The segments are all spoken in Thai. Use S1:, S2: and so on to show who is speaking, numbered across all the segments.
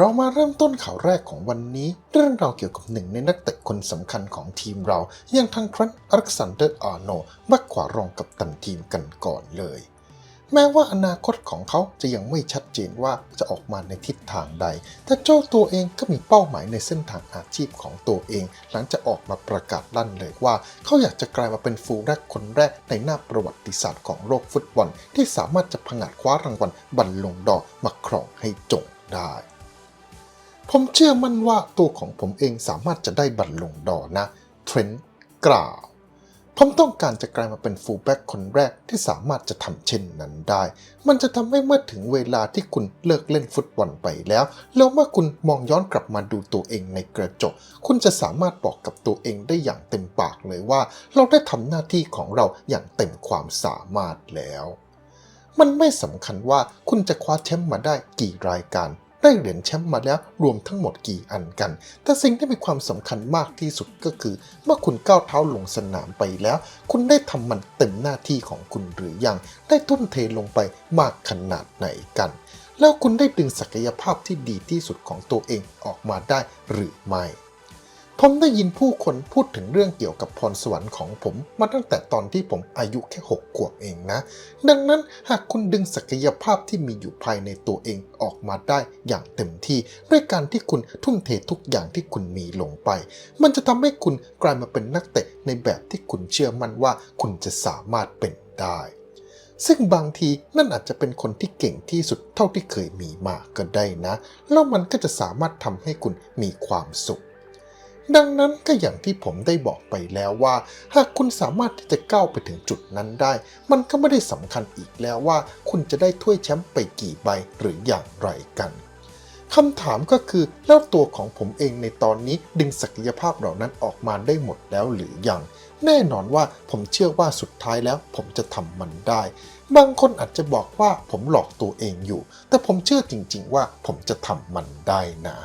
S1: เรามาเริ่มต้นข่าวแรกของวันนี้ เรื่องราวเกี่ยวกับหนึ่งในนักเตะคนสำคัญของทีมเราอย่างทางทรันอเล็กซานเดอร์อาร์โนบักขวารองกับตันทีมกันก่อนเลย แม้ว่าอนาคตของเขาจะยังไม่ชัดเจนว่าจะออกมาในทิศทางใด แต่เจ้าตัวเองก็มีเป้าหมายในเส้นทางอาชีพของตัวเอง หลังจากออกมาประกาศลั่นเลยว่า เขาอยากจะกลายมาเป็นฟูลแรกคนแรกในหน้าประวัติศาสตร์ของโลกฟุตบอล ที่สามารถจะผงาดคว้ารางวัลบัลลงดอมาครองให้จงได้ ผมเชื่อมั่นว่าตัวของผมเองสามารถจะได้บัลลงดอนะเทรนต์กล่าว ผมต้องการจะกลายมาเป็นฟูลแบ็กคนแรกที่สามารถจะทำเช่นนั้นได้ มันจะทำให้เมื่อถึงเวลาที่คุณเลิกเล่นฟุตบอลไปแล้ว แล้วเมื่อคุณมองย้อนกลับมาดูตัวเองในกระจก คุณจะสามารถบอกกับตัวเองได้อย่างเต็มปากเลยว่า เราได้ทำหน้าที่ของเราอย่างเต็มความสามารถแล้ว มันไม่สำคัญว่าคุณจะคว้าแชมป์มาได้กี่รายการ ได้เหรียญแชมป์มาแล้วรวมทั้งหมดกี่อันกัน แต่สิ่งที่มีความสำคัญมากที่สุดก็คือ เมื่อคุณก้าวเท้าลงสนามไปแล้ว คุณได้ทำมันเต็มหน้าที่ของคุณหรือยัง ได้ทุ่มเทลงไปมากขนาดไหนกัน แล้วคุณได้ดึงศักยภาพที่ดีที่สุดของตัวเองออกมาได้หรือไม่ ผมได้ยินผู้คนพูดถึงเรื่องเกี่ยวกับพรสวรรค์ของผมมาตั้งแต่ตอนที่ผมอายุแค่6ขวบเองนะ ดังนั้นหากคุณดึงศักยภาพที่มีอยู่ภายในตัวเองออกมาได้อย่างเต็มที่ ด้วยการที่คุณทุ่มเททุกอย่างที่คุณมีลงไป มันจะทำให้คุณกลายมาเป็นนักเตะในแบบที่คุณเชื่อมั่นว่าคุณจะสามารถเป็นได้ ซึ่งบางทีนั่นอาจจะเป็นคนที่เก่งที่สุดเท่าที่เคยมีมาก็ได้นะ แล้วมันก็จะสามารถทำให้คุณมีความสุข ดังนั้นก็อย่างที่ผมได้บอกไปแล้วว่า หากคุณสามารถที่จะก้าวไปถึงจุดนั้นได้ มันก็ไม่ได้สำคัญอีกแล้วว่า คุณจะได้ถ้วยแชมป์ไปกี่ใบหรืออย่างไรกันคำถามก็คือแล้วตัวของผมเองในตอนนี้ดึงศักยภาพเหล่านั้นออกมาได้หมดแล้วหรือยัง แน่นอนว่าผมเชื่อว่าสุดท้ายแล้วผมจะทำมันได้ บางคนอาจจะบอกว่าผมหลอกตัวเองอยู่ แต่ผมเชื่อจริงๆว่าผมจะทำมันได้นะ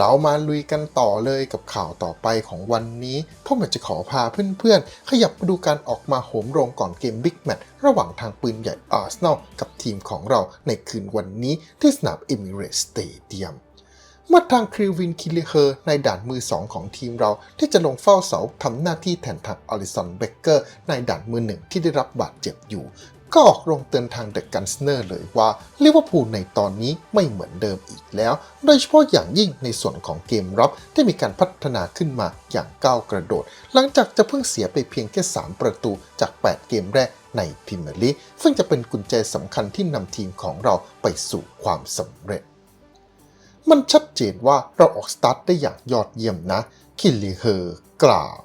S1: เรามาลุยกันต่อเลยกับข่าวต่อไปของวันนี้ผมอยาจะขอพาเพื่อนๆ ขยับมาดูการออกมาโหมโรงก่อนเกมบิ๊กแมตช์ระหว่างทางปืนใหญ่อาร์เซนอลกับทีมของเราในคืนวันนี้ที่สนามเอมิเรตสเตเดียมเมื่อทางคริวินคิลิเฮอร์ในด่านมือ 2 ของทีมเราที่จะลงเฝ้าเสาทำหน้าที่แทนทางอลิสันเบเกอร์ในด่านมือหนึ่งที่ได้รับบาดเจ็บอยู่ ก็ออกโรงเตือนทางเดอะกันสเนอร์เลยว่าลิเวอร์พูลในตอนนี้ไม่เหมือนเดิมอีกแล้ว โดยเฉพาะอย่างยิ่งในส่วนของเกมรับที่มีการพัฒนาขึ้นมาอย่างก้าวกระโดด หลังจากจะเพิ่งเสียไปเพียงแค่ 3 ประตูจาก 8 เกมแรกในพรีเมียร์ลีกซึ่งจะเป็นกุญแจสำคัญที่นำทีมของเราไปสู่ความสำเร็จ มันชัดเจนว่าเราออกสตาร์ทได้อย่างยอดเยี่ยมนะ คิลลิเฮอร์กล่าว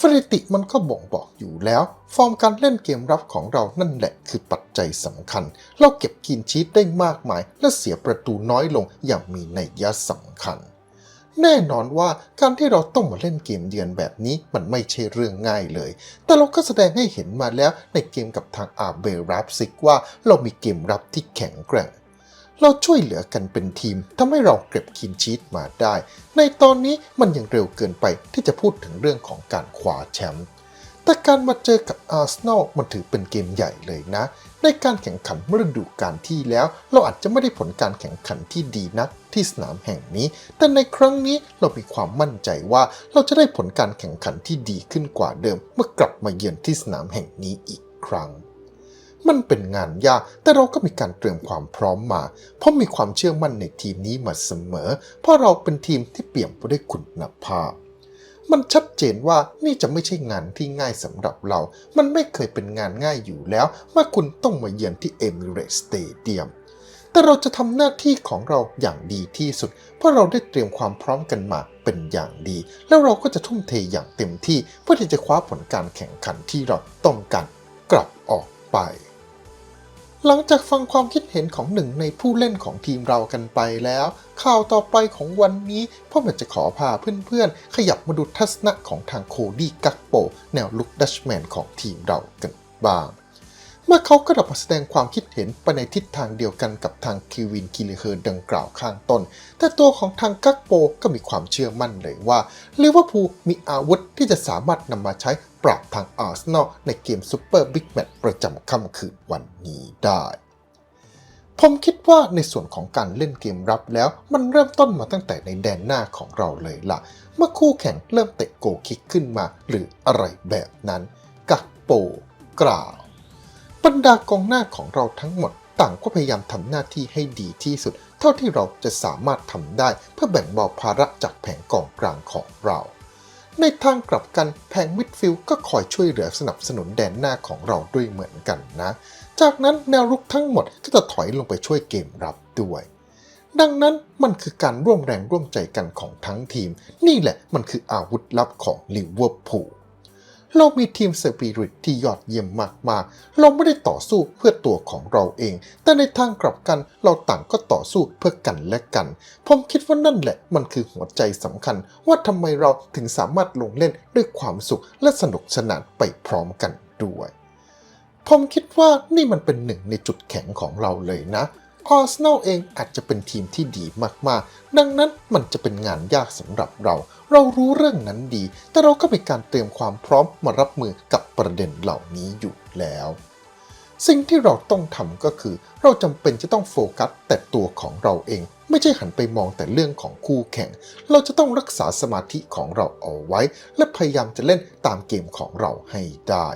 S1: สถิติมันก็บ่งบอกอยู่แล้ว ฟอร์มการเล่นเกมรับของเรานั่นแหละคือปัจจัยสำคัญ เราเก็บกินชีตได้มากมาย และเสียประตูน้อยลงอย่างมีนัยยะสำคัญ แน่นอนว่าการที่เราต้องมาเล่นเกมเยือนแบบนี้มันไม่ใช่เรื่องง่ายเลย แต่เราก็แสดงให้เห็นมาแล้วในเกมกับทางอาเบรับซิกว่า เรามีเกมรับที่แข็งแกร่ง เราช่วยเหลือกันเป็นทีมทำให้เราเก็บคินชีตมาได้ ในตอนนี้มันยังเร็วเกินไปที่จะพูดถึงเรื่องของการคว้าแชมป์แต่การมาเจอกับอาร์เซนอลมันถือเป็นเกมใหญ่เลยนะ ในการแข่งขันเมื่อฤดูกาลที่แล้ว เราอาจจะไม่ได้ผลการแข่งขันที่ดีนักที่สนามแห่งนี้ แต่ในครั้งนี้เรามีความมั่นใจว่าเราจะได้ผลการแข่งขันที่ดีขึ้นกว่าเดิม เมื่อกลับมาเยือนที่สนามแห่งนี้อีกครั้ง มันเป็นงานยาก แต่เราก็มีการเตรียมความพร้อมมา เพราะมีความเชื่อมั่นในทีมนี้มาเสมอ เพราะเราเป็นทีมที่เปี่ยมไปด้วยคุณภาพ มันชัดเจนว่านี่จะไม่ใช่งานที่ง่ายสำหรับเรา มันไม่เคยเป็นงานง่ายอยู่แล้วเมื่อคุณต้องมาเยือนที่เอมิเรตสเตเดียมแต่เราจะทำหน้าที่ของเราอย่างดีที่สุด เพราะเราได้เตรียมความพร้อมกันมาเป็นอย่างดี แล้วเราก็จะทุ่มเทอย่างเต็มที่เพื่อที่จะคว้าผลการแข่งขันที่เราต้องการกลับออกไป หลังจากฟังความคิดเห็นของหนึ่งในผู้เล่นของทีมเรากันไปแล้ว ข่าวต่อไปของวันนี้พ่อมันจะขอพาเพื่อนๆ ขยับมาดูทัศนะของทางโคดี้กักโป แนวลุกดัชแมนของทีมเรากันบ้าง มื่อเขาก็ดับมาแสดงความคิดเห็นไปในทิศทางเดียวกันกับทางคิวินคิลเฮอร์ดังกล่าวข้างต้น แต่ตัวของทางกักโปก็มีความเชื่อมั่นเลยว่าลิเวอร์พูลมีอาวุธที่จะสามารถนำมาใช้ปราบทางอาร์เซนอลในเกมซูเปอร์บิ๊กแมตช์ประจำค่ำคืนวันนี้ได้ผมคิดว่าในส่วนของการเล่นเกมรับแล้ว มันเริ่มต้นมาตั้งแต่ในแดนหน้าของเราเลยล่ะ เมื่อคู่แข่งเริ่มเตะโกคิกขึ้นมา หรืออะไรแบบนั้น กักโปกล่าว บรรดากองหน้าของเราทั้งหมดต่างก็พยายามทำหน้าที่ให้ดีที่สุด เท่าที่เราจะสามารถทำได้เพื่อแบ่งเบาภาระจากแผงกองกลางของเรา ในทางกลับกันแผงมิดฟิลด์ก็คอยช่วยเหลือสนับสนุนแดนหน้าของเราด้วยเหมือนกันนะ จากนั้นแนวรุกทั้งหมดก็จะถอยลงไปช่วยเกมรับด้วยดังนั้นมันคือการร่วมแรงร่วมใจกันของทั้งทีม นี่แหละมันคืออาวุธลับของลิเวอร์พูล เรามีทีมสปิริตที่ยอดเยี่ยมมากๆ เราไม่ได้ต่อสู้เพื่อตัวของเราเอง แต่ในทางกลับกันเราต่างก็ต่อสู้เพื่อกันและกัน ผมคิดว่านั่นแหละมันคือหัวใจสำคัญ ว่าทำไมเราถึงสามารถลงเล่นด้วยความสุขและสนุกสนานไปพร้อมกันด้วย ผมคิดว่านี่มันเป็นหนึ่งในจุดแข็งของเราเลยนะ อาร์เซนอลเองอาจจะเป็นทีมที่ดีมากๆ ดังนั้นมันจะเป็นงานยากสำหรับเรา เรารู้เรื่องนั้นดี แต่เราก็มีการเตรียมความพร้อมมารับมือกับประเด็นเหล่านี้อยู่แล้ว สิ่งที่เราต้องทำก็คือ เราจำเป็นจะต้องโฟกัสแต่ตัวของเราเอง ไม่ใช่หันไปมองแต่เรื่องของคู่แข่ง เราจะต้องรักษาสมาธิของเราเอาไว้ และพยายามจะเล่นตามเกมของเราให้ได้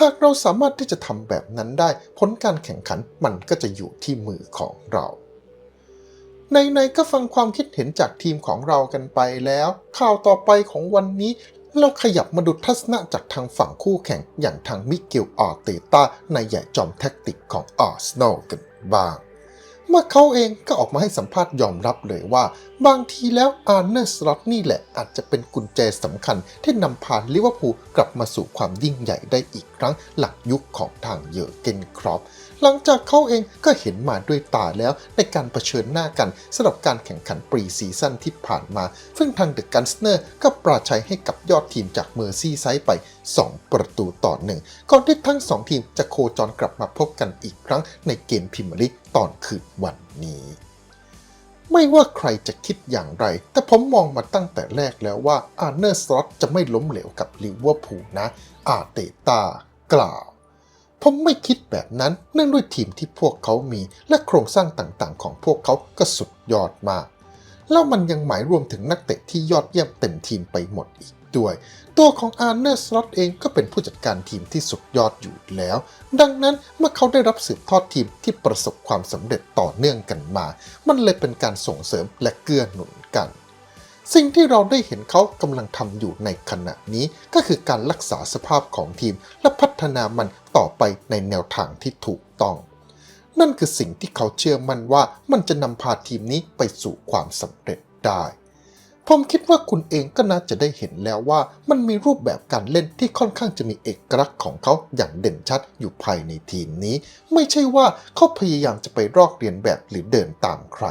S1: หากเราสามารถที่จะทำแบบนั้นได้ ผลการแข่งขันมันก็จะอยู่ที่มือของเรา ในๆก็ฟังความคิดเห็นจากทีมของเรากันไปแล้ว ข่าวต่อไปของวันนี้เราขยับมาดูทัศนะจากทางฝั่งคู่แข่งอย่างทางมิเกลอาร์เตต้านใหญ่จอมแท็กติกของอาร์เซนอลกันบ้าง เมื่อเขาเองก็ออกมาให้สัมภาษณ์ยอมรับเลยว่า บางทีแล้วอาร์เนอร์สล็อตนี่แหละอาจจะเป็นกุญแจสำคัญที่นำพาลิเวอร์พูลกลับมาสู่ความยิ่งใหญ่ได้อีกครั้งหลังยุคของทางเยอร์เกนครอปหลังจากเขาเองก็เห็นมาด้วยตาแล้วในการเผชิญหน้ากันสำหรับการแข่งขันปรีซีซั่นที่ผ่านมา ซึ่งทางเดอะกันสเนอร์ก็ปราชัยให้กับยอดทีมจากเมอร์ซี่ไซด์ไป 2 ประตูต่อหนึ่งก่อนที่ทั้ง 2 ทีมจะโคจรกลับมาพบกันอีกครั้งในเกมพรีเมียร์ลีกตอนคืนวันนี้ ไม่ว่าใครจะคิดอย่างไร แต่ผมมองมาตั้งแต่แรกแล้วว่าอาร์เนอร์สล็อตจะไม่ล้มเหลวกับลิเวอร์พูลนะ อาร์เตตากล่าวผมไม่คิดแบบนั้นเนื่องด้วยทีมที่พวกเขามีและโครงสร้างต่างๆ ของพวกเขาก็สุดยอดมาก แล้วมันยังหมายรวมถึงนักเตะที่ยอดเยี่ยมเต็มทีมไปหมดอีกด้วย ตัวของอาร์เนอร์สล็อตเองก็เป็นผู้จัดการทีมที่สุดยอดอยู่แล้ว ดังนั้นเมื่อเขาได้รับสืบทอดทีมที่ประสบความสำเร็จต่อเนื่องกันมา มันเลยเป็นการส่งเสริมและเกื้อหนุนกัน สิ่งที่เราได้เห็นเขากำลังทำอยู่ในขณะนี้ก็คือการรักษาสภาพของทีม และพัฒนามันต่อไปในแนวทางที่ถูกต้อง นั่นคือสิ่งที่เขาเชื่อมั่นว่ามันจะนำพาทีมนี้ไปสู่ความสำเร็จได้ ผมคิดว่าคุณเองก็น่าจะได้เห็นแล้วว่า มันมีรูปแบบการเล่นที่ค่อนข้างจะมีเอกลักษณ์ของเขาอย่างเด่นชัดอยู่ภายในทีมนี้ ไม่ใช่ว่าเขาพยายามจะไปรอกเรียนแบบหรือเดินตามใคร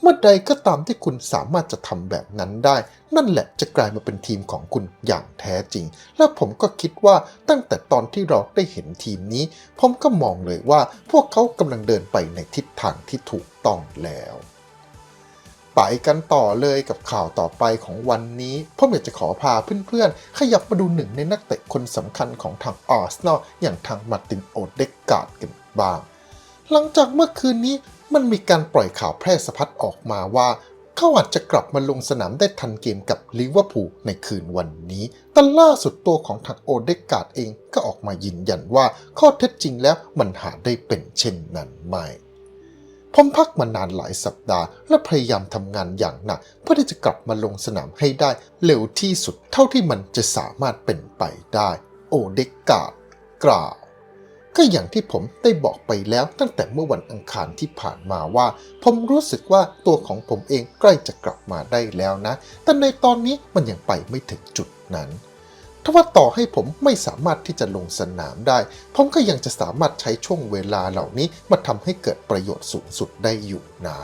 S1: เมื่อใดก็ตามที่คุณสามารถจะทำแบบนั้นได้ นั่นแหละจะกลายมาเป็นทีมของคุณอย่างแท้จริง และผมก็คิดว่าตั้งแต่ตอนที่เราได้เห็นทีมนี้ ผมก็มองเลยว่าพวกเขากำลังเดินไปในทิศทางที่ถูกต้องแล้ว ไปกันต่อเลยกับข่าวต่อไปของวันนี้ผมอยากจะขอพาเพื่อนๆ ขยับมาดูหนึ่งในนักเตะคนสำคัญของทางอาร์เซนอลอย่างทางมาร์ตินโอเดกการ์ดกันบ้าง หลังจากเมื่อคืนนี้มันมีการปล่อยข่าวแพร่สะพัดออกมาว่า เขาอาจจะกลับมาลงสนามได้ทันเกมกับลิเวอร์พูลในคืนวันนี้ แต่ล่าสุดตัวของทางโอเดการ์ดเองก็ออกมายืนยันว่าข้อเท็จจริงแล้วมันหาได้เป็นเช่นนั้นไม่ ผมพักมานานหลายสัปดาห์ และพยายามทำงานอย่างหนัก เพื่อที่จะกลับมาลงสนามให้ได้เร็วที่สุดเท่าที่มันจะสามารถเป็นไปได้ โอเดกาดกล่าวก็อย่างที่ผมได้บอกไปแล้วตั้งแต่เมื่อวันอังคารที่ผ่านมาว่า ผมรู้สึกว่าตัวของผมเองใกล้จะกลับมาได้แล้วนะ แต่ในตอนนี้มันยังไปไม่ถึงจุดนั้น ถ้าว่าต่อให้ผมไม่สามารถที่จะลงสนามได้ ผมก็ยังจะสามารถใช้ช่วงเวลาเหล่านี้มาทำให้เกิดประโยชน์สูงสุดได้อยู่นะ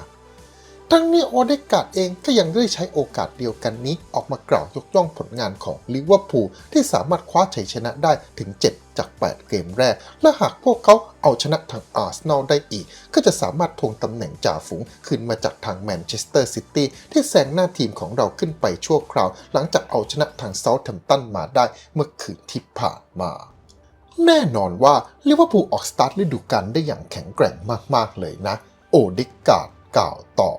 S1: ทั้งนี้โอเดกาดเองก็ยังได้ใช้โอกาสเดียวกันนี้ ออกมากล่าวยกย่องผลงานของลิเวอร์พูลที่สามารถคว้าชัยชนะได้ถึง 7 จาก 8 เกมแรก และหากพวกเขาเอาชนะทางอาร์เซนอลได้อีก ก็จะสามารถทวงตำแหน่งจ่าฝูงคืนมาจากทางแมนเชสเตอร์ซิตี้ที่แซงหน้าทีมของเราขึ้นไปชั่วคราว หลังจากเอาชนะทางเซาท์แฮมป์ตันมาได้เมื่อคืนที่ผ่านมาแน่นอนว่าลิเวอร์พูลออกสตาร์ทฤดูกาลได้อย่างแข็งแกร่งมากๆเลยนะ โอดิกาดกล่าวต่อ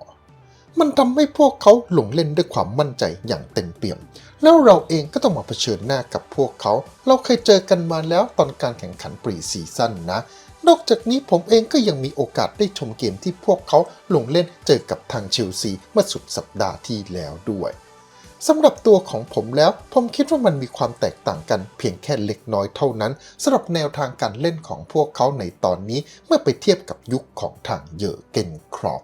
S1: มันทำให้พวกเขาลงเล่นด้วยความมั่นใจอย่างเต็มเปี่ยม แล้วเราเองก็ต้องมาเผชิญหน้ากับพวกเขา เราเคยเจอกันมาแล้วตอนการแข่งขันปรีซีซั่นนะ นอกจากนี้ผมเองก็ยังมีโอกาสได้ชมเกมที่พวกเขาลงเล่นเจอกับทางเชลซีเมื่อสุดสัปดาห์ที่แล้วด้วยสำหรับตัวของผมแล้วผมคิดว่ามันมีความแตกต่างกันเพียงแค่เล็กน้อยเท่านั้นสำหรับแนวทางการเล่นของพวกเขาในตอนนี้เมื่อไปเทียบกับยุคของทางเยอเกนครอป